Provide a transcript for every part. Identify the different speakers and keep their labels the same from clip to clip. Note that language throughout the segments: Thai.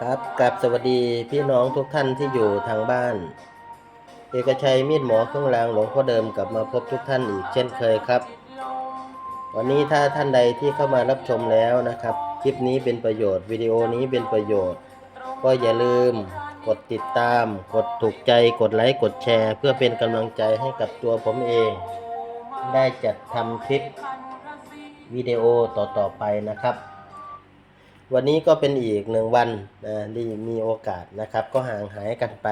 Speaker 1: ครับกับสวัสดีพี่น้องทุกท่านที่อยู่ทางบ้าน เอกชัยมีดหมอเครื่องรางหลวงพ่อเดิมกลับมาพบทุกท่านอีกเช่นเคยครับ วันนี้ถ้าท่านใดที่เข้ามารับชมแล้วนะครับ คลิปนี้เป็นประโยชน์วิดีโอนี้เป็นประโยชน์ ก็อย่าลืมกดติดตาม กดถูกใจกดไลค์กดแชร์ เพื่อเป็นกำลังใจให้กับตัวผมเอง ได้จัดทำคลิปวิดีโอต่อๆไปนะครับ วันนี้ก็เป็นอีกหนึ่งวันนะที่มีโอกาสนะครับ ก็ห่างหายกันไป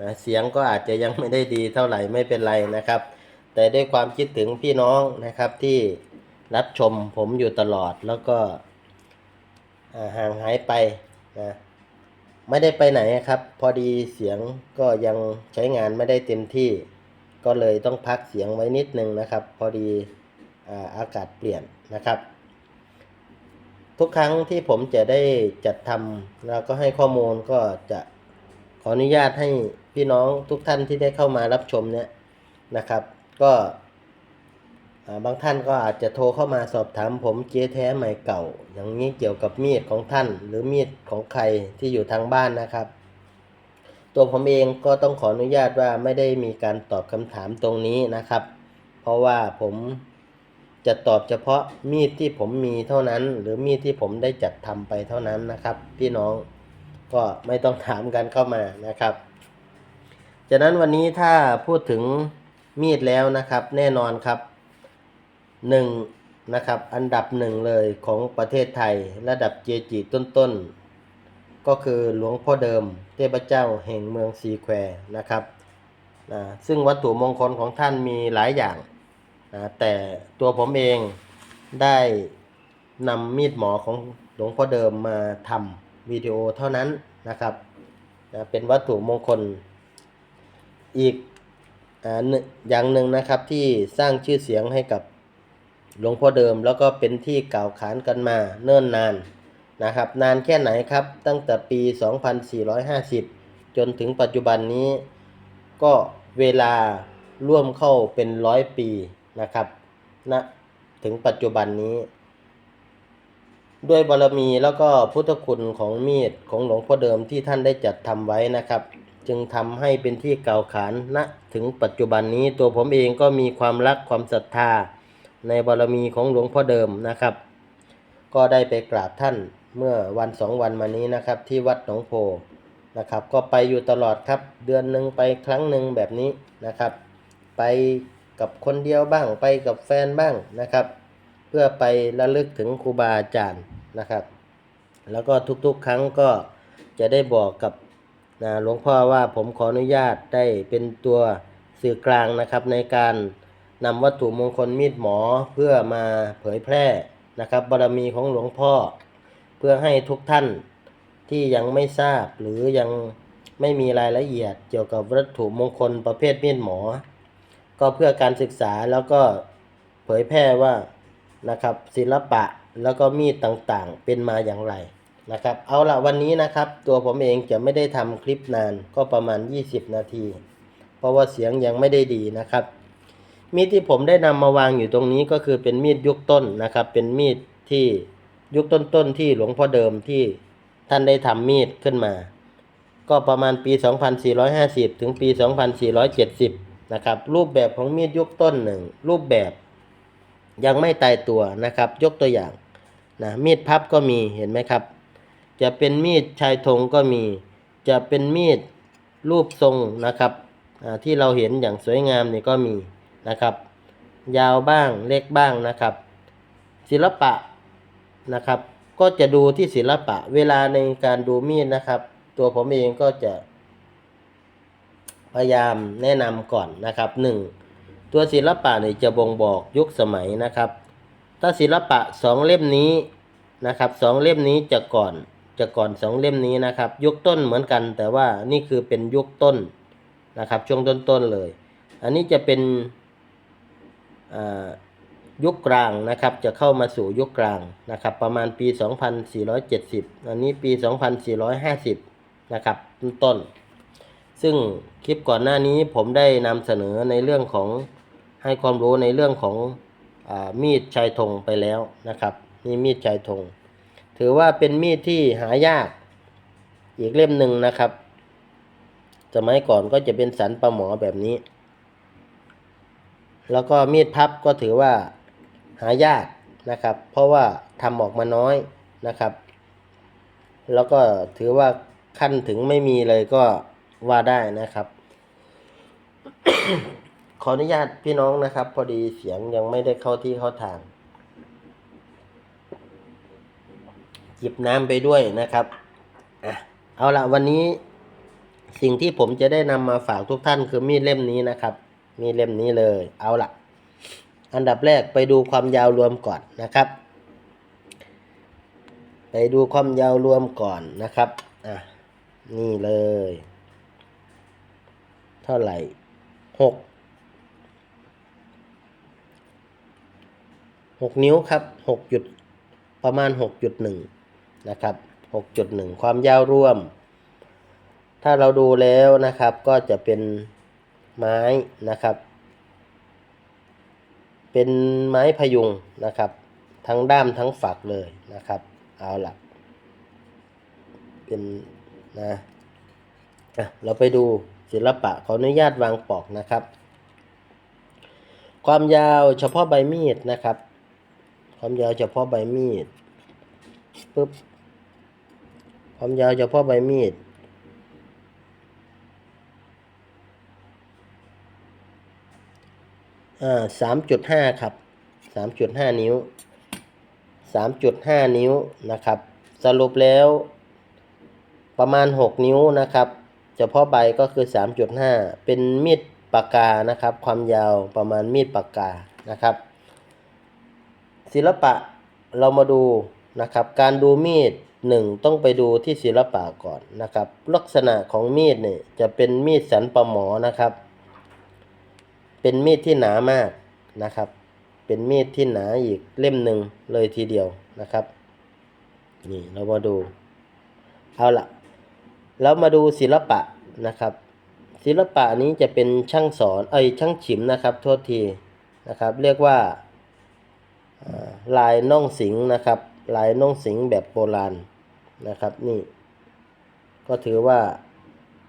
Speaker 1: นะเสียงก็อาจจะยังไม่ได้ดีเท่าไหร่ไม่เป็นไรนะครับ แต่ด้วยความคิดถึงพี่น้องนะครับที่รับชมผมอยู่ตลอดแล้วก็ห่างหายไปนะไม่ได้ไปไหนครับ พอดีเสียงก็ยังใช้งานไม่ได้เต็มที่ ก็เลยต้องพักเสียงไว้นิดนึงนะครับ พอดีออากาศเปลี่ยนนะครับ ทุกครั้งที่ผมจะได้จัดทำแล้วก็ให้ข้อมูลก็จะขออนุญาตให้พี่น้องทุกท่านที่ได้เข้ามารับชมเนี่ยนะครับ ก็บางท่านก็อาจจะโทรเข้ามาสอบถามผมเจ๊แท้ใหม่เก่า อย่างนี้เกี่ยวกับมีดของท่าน หรือมีดของใครที่อยู่ทางบ้านนะครับ ตัวผมเองก็ต้องขออนุญาตว่าไม่ได้มีการตอบคำถามตรงนี้นะครับ เพราะว่าผม จะตอบเฉพาะมีดที่ผมมีเท่านั้น หรือมีดที่ผมได้จัดทำไปเท่านั้นนะครับ พี่น้องก็ไม่ต้องถามกันเข้ามานะครับ จากนั้นวันนี้ถ้าพูดถึงมีดแล้วนะครับ แน่นอนครับหนึ่งนะครับอันดับหนึ่งเลยของประเทศไทยระดับเจจีต้นๆ ก็คือหลวงพ่อเดิมเทพเจ้าแห่งเมืองซีแควนะครับนะซึ่งวัตถุมงคลของท่านมีหลายอย่าง นะแต่ตัวผมเองได้นำมีดหมอของหลวงพ่อเดิมมาทำวิดีโอเท่านั้นนะครับนะเป็นวัตถุมงคลอีกอย่างหนึ่งนะครับที่สร้างชื่อเสียงให้กับหลวงพ่อเดิม แล้วก็เป็นที่กล่าวขานกันมาเนิ่นนานนะครับ นานแค่ไหนครับตั้งแต่ปี 2450 จนถึงปัจจุบันนี้ก็เวลาร่วมเข้าเป็นร้อยปี นะครับณนะถึงปัจจุบันนี้ ด้วยบารมีแล้วก็พุทธคุณของมีดของหลวงพ่อเดิมที่ท่านได้จัดทำไว้นะครับ จึงทำให้เป็นที่เก่าขานณถึงปัจจุบันนี้ตัวผมเองก็มีความรักความศรัทธา ในบารมีของหลวงพ่อเดิมนะครับ ก็ได้ไปกราบท่านเมื่อวันสองวันมานี้นะครับ ที่วัดหนองโพนะครับ ก็ไปอยู่ตลอดครับ เดือนหนึ่งไปครั้งหนึ่งแบบนี้นะครับ ไป กับคนเดียวบ้างไปกับแฟนบ้างนะครับ เพื่อไประลึกถึงครูบาอาจารย์นะครับ แล้วก็ทุกๆครั้งก็จะได้บอกกับนะหลวงพ่อว่าผมขออนุญาตได้เป็นตัวสื่อกลางนะครับ ในการนำวัตถุมงคลมีดหมอเพื่อมาเผยแพร่นะครับบารมีของหลวงพ่อ เพื่อให้ทุกท่านที่ยังไม่ทราบหรือยังไม่มีรายละเอียดเกี่ยวกับวัตถุมงคลประเภทมีดหมอ ก็เพื่อการศึกษาแล้วก็เผยแพร่ว่านะครับศิลปะแล้วก็มีดต่างๆ เป็นมาอย่างไรนะครับ เอาละวันนี้นะครับตัวผมเองจะไม่ได้ทำคลิปนานก็ประมาณ 20 นาที เพราะว่าเสียงยังไม่ได้ดีนะครับ มีดที่ผมได้นำมาวางอยู่ตรงนี้ก็คือเป็นมีดยุคต้นนะครับ เป็นมีดที่ยุคต้นๆที่หลวงพ่อเดิมที่ท่านได้ทำมีดขึ้นมา ก็ประมาณปี 2450 ถึงปี 2470 นะครับ รูปแบบของมีดยุคต้นหนึ่งรูปแบบยังไม่ตายตัวนะครับ ยกตัวอย่างนะมีดพับก็มีเห็นไหมครับ จะเป็นมีดชายธงก็มี จะเป็นมีดรูปทรงนะครับที่เราเห็นอย่างสวยงามนี่ก็มีนะครับ ยาวบ้างเล็กบ้างนะครับ ศิลปะนะครับ ก็จะดูที่ศิลปะเวลาในการดูมีดนะครับ ตัวผมเองก็จะ ยายามแนะนำก่อนนะครับหนึ่งตัวศิลปะเนี่ยจะบ่งบอกยุคสมัยนะครับ ถ้าศิลปะสองเล่มนี้นะครับสองเล่มนี้จะก่อนจะก่อนสองเล่มนี้นะครับ ยุคต้นเหมือนกัน แต่ว่านี่คือเป็นยุคต้นนะครับช่วงต้นๆเลย อันนี้จะเป็นยุคกลางนะครับจะเข้ามาสู่ยุคกลางนะครับประมาณปี 2470 อันนี้ปี 2450 นะครับต้น ซึ่งคลิปก่อนหน้านี้ผมได้นำเสนอในเรื่องของให้ความรู้ในเรื่องของอมีดชายธงไปแล้วนะครับนี่มีดชายธงถือว่าเป็นมีดที่หายากอีกเล่มหนึ่งนะครับ สมัยก่อนก็จะเป็นสันปลาหมอแบบนี้ แล้วก็มีดพับก็ถือว่าหายากนะครับ เพราะว่าทำออกมาน้อยนะครับ แล้วก็ถือว่าขั้นถึงไม่มีเลยก็ ว่าได้นะครับ ขออนุญาตพี่น้องนะครับ พอดีเสียงยังไม่ได้เข้าที่เข้าทางหยิบน้ำไปด้วยนะครับอะเอาละวันนี้สิ่งที่ผมจะได้นำมาฝากทุกท่านคือมีดเล่มนี้นะครับ มีดเล่มนี้เลย เอาละอันดับแรกไปดูความยาวรวมก่อนนะครับ ไปดูความยาวรวมก่อนนะครับ อะ นี่เลย ท่าไหร่หกหกนิ้วครับหกจุดประมาณหกจุดหนึ่งนะครับหกจุดหนึ่งความยาวรวม ถ้าเราดูแล้วนะครับก็จะเป็นไม้นะครับ เป็นไม้พยุงนะครับ ทั้งด้ามทั้งฝักเลยนะครับ เอาละเป็นนะอะเราไปดู ศิลปะขออนุญาตวางปอกนะครับ ความยาวเฉพาะใบมีดนะครับ ความยาวเฉพาะใบมีดปึ๊บความยาวเฉพาะใบมีดอ่าสามจุดห้าครับสามจุดห้านิ้วสามจุดห้านิ้วนะครับ สรุปแล้วประมาณหกนิ้วนะครับ เฉพาะใบก็คือสามจุดห้าเป็นมีดปากกานะครับ ความยาวประมาณมีดปากกานะครับ ศิลปะเรามาดูนะครับ การดูมีดหนึ่งต้องไปดูที่ศิลปะก่อนนะครับ ลักษณะของมีดเนี่ยจะเป็นมีดสันปะหมอนะครับ เป็นมีดที่หนามากนะครับ เป็นมีดที่หนาอีกเล่มหนึ่งเลยทีเดียวนะครับ นี่เรามาดู เอาละ แล้วมาดูศิลปะนะครับ ศิลปะนี้จะเป็นช่างสอนเอ้ยช่างฉิมนะครับโทษทีนะครับ เรียกว่าลายน่องสิงนะครับ ลายน่องสิงแบบโบราณนะครับนี่ก็ถือว่า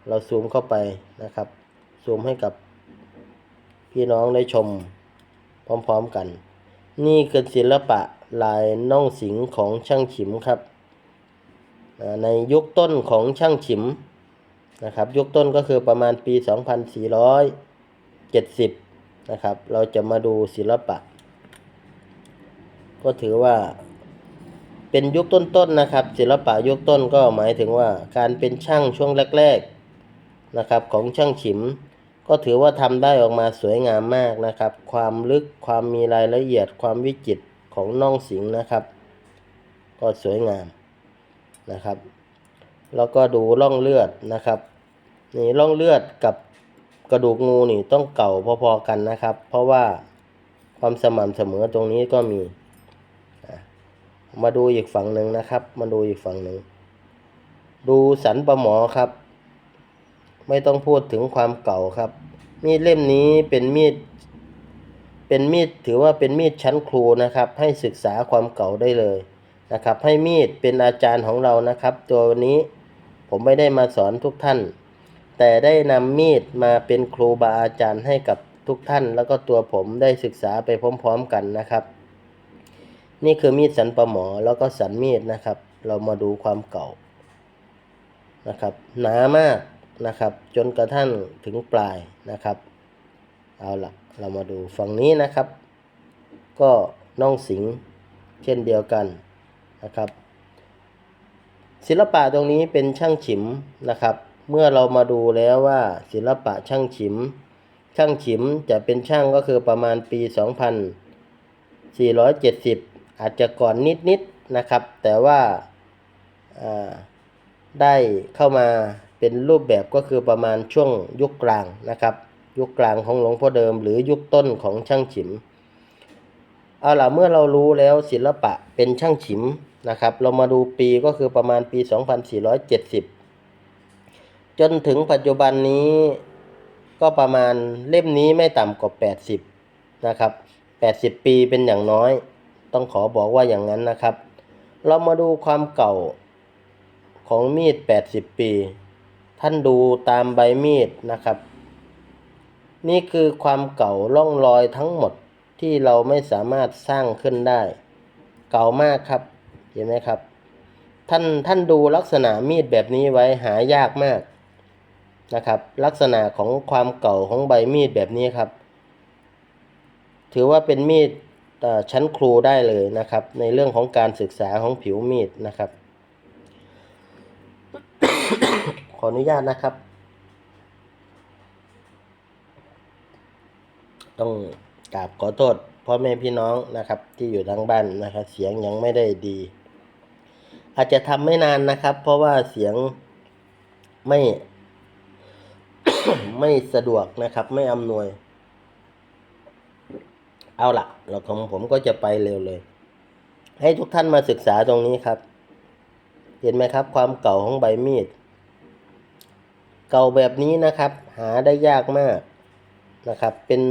Speaker 1: เราซูมเข้าไปนะครับ ซูมให้กับพี่น้องได้ชมพร้อมๆกัน นี่คือศิลปะลายน่องสิงของช่างฉิมครับ ในยุคต้นของช่างฉิมนะครับยุคต้นก็คือประมาณปี 2470 นะครับ เราจะมาดูศิลปะ ก็ถือว่าเป็นยุคต้นๆนะครับ ศิลปะยุคต้นก็หมายถึงว่าการเป็นช่างช่วงแรกๆนะครับของช่างฉิม ก็ถือว่าทำได้ออกมาสวยงามมากนะครับ ความลึกความมีรายละเอียดความวิจิตรของน่องสิงนะครับ ก็สวยงาม นะครับ แล้วก็ดูร่องเลือดนะครับนี่ร่องเลือดกับกระดูกงูนี่ต้องเก่าพอๆกันนะครับ เพราะว่าความสม่ำเสมอตรงนี้ก็มีมาดูอีกฝั่งหนึ่งนะครับ มาดูอีกฝั่งหนึ่งดูสันปลาหมอครับ ไม่ต้องพูดถึงความเก่าครับ มีดเล่มนี้เป็นมีด เป็นมีดถือว่าเป็นมีดชั้นครูนะครับ ให้ศึกษาความเก่าได้เลย นะครับ ให้มีดเป็นอาจารย์ของเรานะครับ ตัวนี้ผมไม่ได้มาสอนทุกท่าน แต่ได้นำมีดมาเป็นครูบาอาจารย์ให้กับทุกท่าน แล้วก็ตัวผมได้ศึกษาไปพร้อมๆกันนะครับ นี่คือมีดสันปะหมอแล้วก็สันมีดนะครับ เรามาดูความเก่านะครับหนามากนะครับ จนกระทั่งถึงปลายนะครับ เอาละเรามาดูฝั่งนี้นะครับ ก็น่องสิงเช่นเดียวกัน นะครับ ศิลปะตรงนี้เป็นช่างฉิมนะครับ เมื่อเรามาดูแล้วว่าศิลปะช่างฉิม ช่างฉิมจะเป็นช่างก็คือประมาณปี 2470 อาจจะก่อนนิดๆนะครับ แต่ว่าอ่าได้เข้ามาเป็นรูปแบบก็คือประมาณช่วงยุคกลางนะครับ ยุคกลางของหลวงพ่อเดิม หรือยุคต้นของช่างฉิมเอาล่ะเมื่อเรารู้แล้วศิลปะเป็นช่างฉิม นะครับ เรามาดูปีก็คือประมาณปี 2470 จนถึงปัจจุบันนี้ก็ประมาณเล่มนี้ไม่ต่ำกว่า 80 นะครับ 80 ปีเป็นอย่างน้อย ต้องขอบอกว่าอย่างนั้นนะครับ เรามาดูความเก่าของมีด 80 ปี ท่านดูตามใบมีดนะครับ นี่คือความเก่าร่องรอยทั้งหมดที่เราไม่สามารถสร้างขึ้นได้ เก่ามากครับ เห็นไหมครับ ท่านท่านดูลักษณะมีดแบบนี้ไว้หายากมากนะครับ ลักษณะของความเก่าของใบมีดแบบนี้ครับ ถือว่าเป็นมีดชั้นครูได้เลยนะครับ ในเรื่องของการศึกษาของผิวมีดนะครับ ขออนุญาตนะครับ ต้องกราบขอโทษพ่อแม่พี่น้องนะครับที่อยู่ทางบ้านนะครับ เสียงยังไม่ได้ดี อาจจะทำไม่นานนะครับ เพราะว่าเสียงไม่ ไม่สะดวกนะครับ ไม่อำนวย เอาละเราของผมก็จะไปเร็วเลย ให้ทุกท่านมาศึกษาตรงนี้ครับ เห็นไหมครับ ความเก่าของใบมีด เก่าแบบนี้นะครับ หาได้ยากมากนะครับ เป็น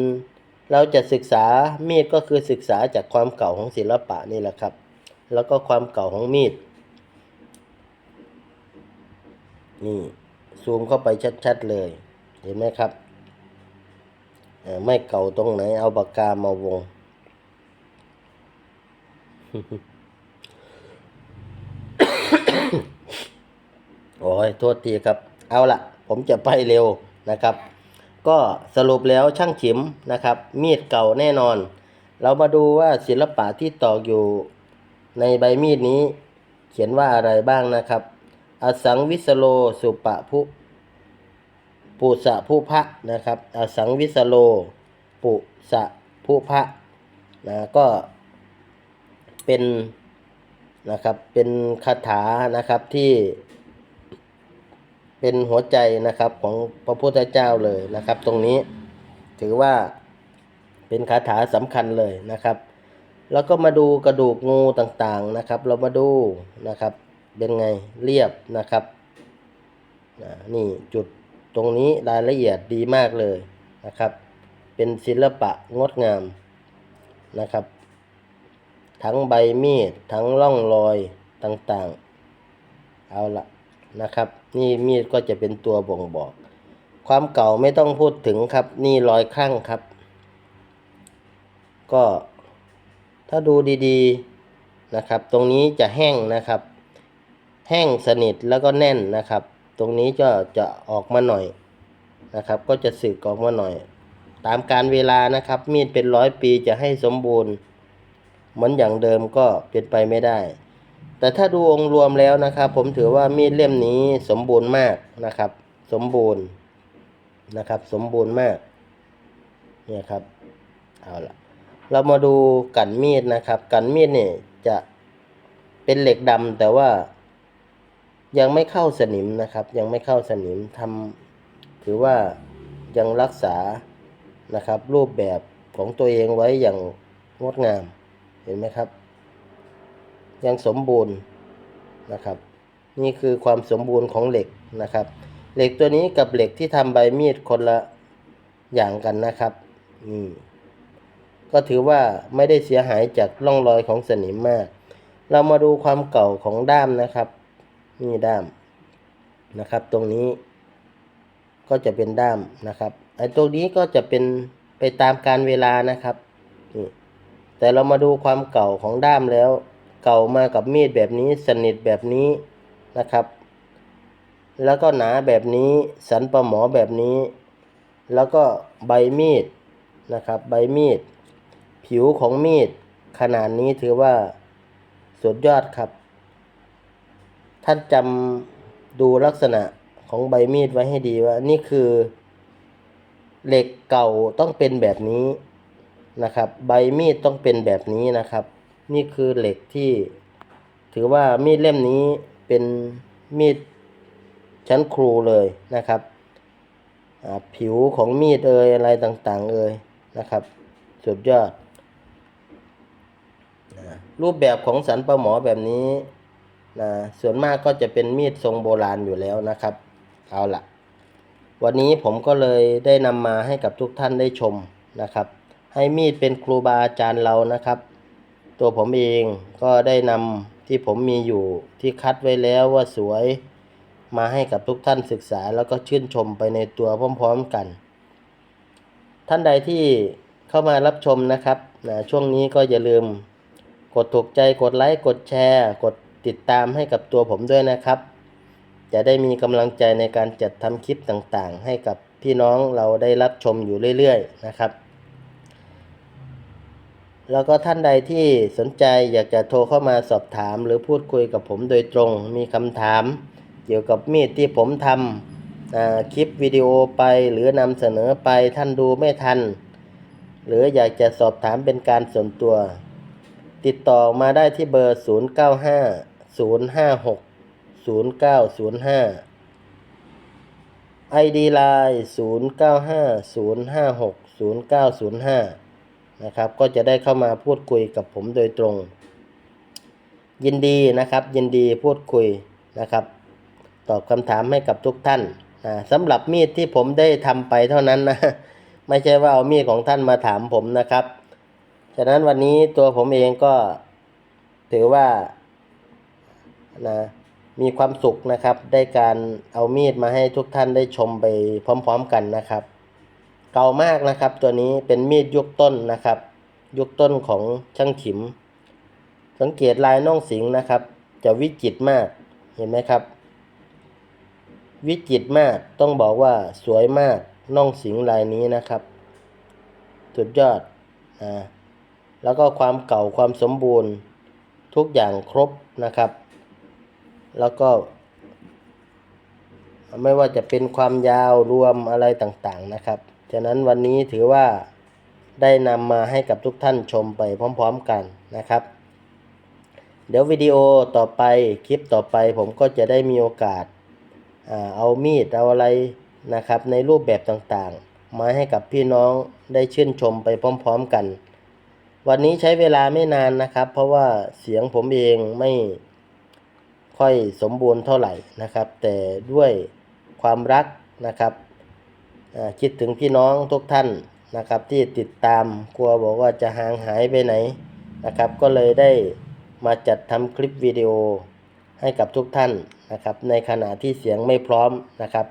Speaker 1: เราจะศึกษามีดก็คือศึกษาจากความเก่าของศิลปะนี่แหละครับ แล้วก็ความเก่าของมีด นี่ซูมเข้าไปชัดๆเลย เห็นไหมครับ ไม่เก่าตรงไหน เอาปากกามาวง โอ้ย โทษทีครับ เอาละผมจะไปเร็วนะครับ ก็สรุปแล้วช่างฉิมนะครับ มีดเก่าแน่นอน เรามาดูว่าศิลปะที่ตอกอยู่ในใบมีดนี้ เขียนว่าอะไรบ้างนะครับ อสังวิสโลสุปะพุปุสะผู้พระนะครับอสังวิสโล ปุสะผู้พระนะก็เป็นนะครับเป็นคาถานะครับที่เป็นหัวใจนะครับของพระพุทธเจ้าเลยนะครับ ตรงนี้ถือว่าเป็นคาถาสำคัญเลยนะครับ แล้วก็มาดูกระดูกงูต่างๆนะครับ เรามาดูนะครับ เป็นไงเรียบนะครับนี่จุดตรงนี้รายละเอียดดีมากเลยนะครับ เป็นศิลปะงดงามนะครับ ทั้งใบมีดทั้งร่องรอยต่างๆ เอาละนะครับ นี่มีดก็จะเป็นตัวบ่งบอก ความเก่าไม่ต้องพูดถึงครับ นี่รอยข้างครับ ก็ถ้าดูดีๆนะครับ ตรงนี้จะแห้งนะครับ แห้งสนิทแล้วก็แน่นนะครับ ตรงนี้ก็จะออกมาหน่อยนะครับ ก็จะสึกออกมาหน่อย ตามการเวลานะครับ มีดเป็นร้อยปีจะให้สมบูรณ์ เหมือนอย่างเดิมก็เป็นไปไม่ได้ แต่ถ้าดูองค์รวมแล้วนะครับ ผมถือว่ามีดเล่มนี้สมบูรณ์มากนะครับ สมบูรณ์นะครับ สมบูรณ์มากเนี่ยครับเอาละเรามาดูกันมีดนะครับ กันมีดเนี่ยจะเป็นเหล็กดำแต่ว่า ยังไม่เข้าสนิมนะครับ ยังไม่เข้าสนิมทำถือว่ายังรักษานะครับ รูปแบบของตัวเองไว้อย่างงดงามเห็นไหมครับ ยังสมบูรณ์นะครับ นี่คือความสมบูรณ์ของเหล็กนะครับ เหล็กตัวนี้กับเหล็กที่ทำใบมีดคนละอย่างกันนะครับนี่ก็ถือว่าไม่ได้เสียหายจากร่องรอยของสนิมมาก เรามาดูความเก่าของด้ามนะครับ นี่ด้ามนะครับ ตรงนี้ ก็จะเป็นด้ามนะครับไอ้ตรงนี้ก็จะเป็นไปตามการเวลานะครับนี่แต่เรามาดูความเก่าของด้ามแล้ว เก่ามากับมีดแบบนี้สนิทแบบนี้นะครับ แล้วก็หนาแบบนี้สันประหมอแบบนี้ แล้วก็ใบมีดนะครับ ใบมีด ผิวของมีด ขนาดนี้ถือว่าสุดยอดครับ ท่านจำดูลักษณะของใบมีดไว้ให้ดีว่า นี่คือ เหล็กเก่าต้องเป็นแบบนี้นะครับ ใบมีดต้องเป็นแบบนี้นะครับ นี่คือเหล็กที่ถือว่ามีดเล่มนี้เป็นมีดชั้นครูเลยนะครับผิวของมีดเอ่ยอะไรต่างๆเอ่ยนะครับสุดยอดรูปแบบของสันปลาหมอแบบนี้ นะส่วนมากก็จะเป็นมีดทรงโบราณอยู่แล้วนะครับ เอาละวันนี้ผมก็เลยได้นำมาให้กับทุกท่านได้ชมนะครับ ให้มีดเป็นครูบาอาจารย์เรานะครับ ตัวผมเองก็ได้นำที่ผมมีอยู่ที่คัดไว้แล้วว่าสวยมาให้กับทุกท่านศึกษาแล้วก็ชื่นชมไปในตัวพร้อมๆกัน ท่านใดที่เข้ามารับชมนะครับนะช่วงนี้ก็อย่าลืมกดถูกใจกดไลค์กดแชร์ กด ติดตามให้กับตัวผมด้วยนะครับ จะได้มีกำลังใจในการจัดทำคลิปต่างๆ ให้กับพี่น้องเราได้รับชมอยู่เรื่อยๆนะครับ แล้วก็ท่านใดที่สนใจอยากจะโทรเข้ามาสอบถาม หรือพูดคุยกับผมโดยตรง มีคำถาม เกี่ยวกับมีดที่ผมทำคลิปวิดีโอไปหรือนำเสนอไปท่านดูไม่ทัน หรืออยากจะสอบถามเป็นการส่วนตัว ติดต่อมาได้ที่เบอร์ 0560905 ID Line 0950560905 นะครับ ก็จะได้เข้ามาพูดคุยกับผมโดยตรง ยินดีนะครับ ยินดีพูดคุยนะครับ ตอบคำถามให้กับทุกท่านอ่าสำหรับมีดที่ผมได้ทำไปเท่านั้นนะ ไม่ใช่ว่าเอามีดของท่านมาถามผมนะครับ ฉะนั้นวันนี้ตัวผมเองก็ถือว่า นะมีความสุขนะครับ ได้การเอามีดมาให้ทุกท่านได้ชมไปพร้อมๆกันนะครับ เก่ามากนะครับ ตัวนี้เป็นมีดยุคต้นนะครับ ยุคต้นของช่างขิม สังเกตลายน่องสิงนะครับ จะวิจิตรมากเห็นไหมครับ วิจิตรมากต้องบอกว่าสวยมากน่องสิงลายนี้นะครับ สุดยอดอ่าแล้วก็ความเก่าความสมบูรณ์ทุกอย่างครบนะครับ แล้วก็ ไม่ว่าจะเป็นความยาวรวมอะไรต่างๆนะครับ ฉะนั้นวันนี้ถือว่าได้นำมาให้กับทุกท่านชมไปพร้อมๆกันนะครับ เดี๋ยววิดีโอต่อไปคลิปต่อไปผมก็จะได้มีโอกาสเอามีดเอาอะไรนะครับ ในรูปแบบต่างๆ มาให้กับพี่น้องได้ชื่นชมไปพร้อม ๆกัน วันนี้ใช้เวลาไม่นานนะครับ เพราะว่าเสียงผมเองไม่ ค่อยสมบูรณ์เท่าไหร่นะครับ แต่ด้วยความรักนะครับคิดถึงพี่น้องทุกท่านนะครับที่ติดตามกลัวบอกว่าจะห่างหายไปไหนนะครับ ก็เลยได้มาจัดทำคลิปวิดีโอให้กับทุกท่านนะครับ ในขณะที่เสียงไม่พร้อมนะครับ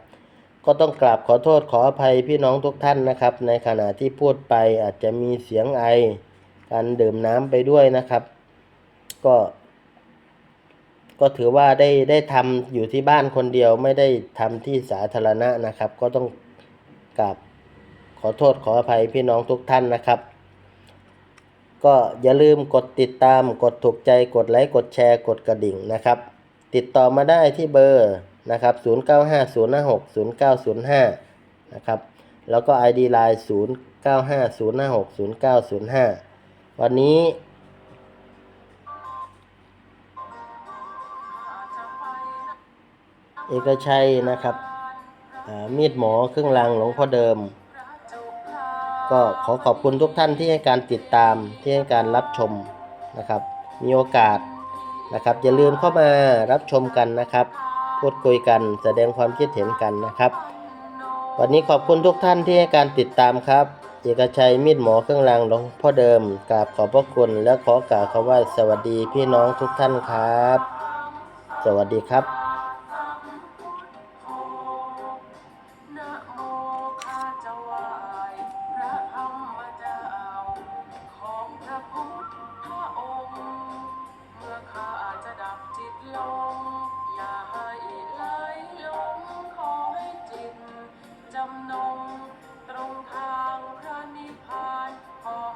Speaker 1: ก็ต้องกราบขอโทษขออภัยพี่น้องทุกท่านนะครับ ในขณะที่พูดไปอาจจะมีเสียงไอการดื่มน้ำไปด้วยนะครับ ก็ ก็ถือว่าได้ได้ทำอยู่ที่บ้านคนเดียวไม่ได้ทำที่สาธารณะนะครับ ก็ต้องกราบขอโทษขออภัยพี่น้องทุกท่านนะครับ ก็อย่าลืมกดติดตามกดถูกใจกดไลค์กดแชร์กดกระดิ่งนะครับ ติดต่อมาได้ที่เบอร์นะครับ 0950560905 นะครับ แล้วก็ ID Line 0950560905 วันนี้ เอกชัยนะครับมีดหมอเครื่องรางหลวงพ่อเดิม ก็ขอขอบคุณทุกท่านที่ให้การติดตามที่ให้การรับชมนะครับ มีโอกาสนะครับอย่าลืมเข้ามารับชมกันนะครับ พูดคุยกันแสดงความคิดเห็นกันนะครับ วันนี้ขอบคุณทุกท่านที่ให้การติดตามครับ เอกชัยมีดหมอเครื่องรางหลวงพ่อเดิมกราบขอบพระคุณและขอกล่าวคำว่าสวัสดีพี่น้องทุกท่านครับ สวัสดีครับ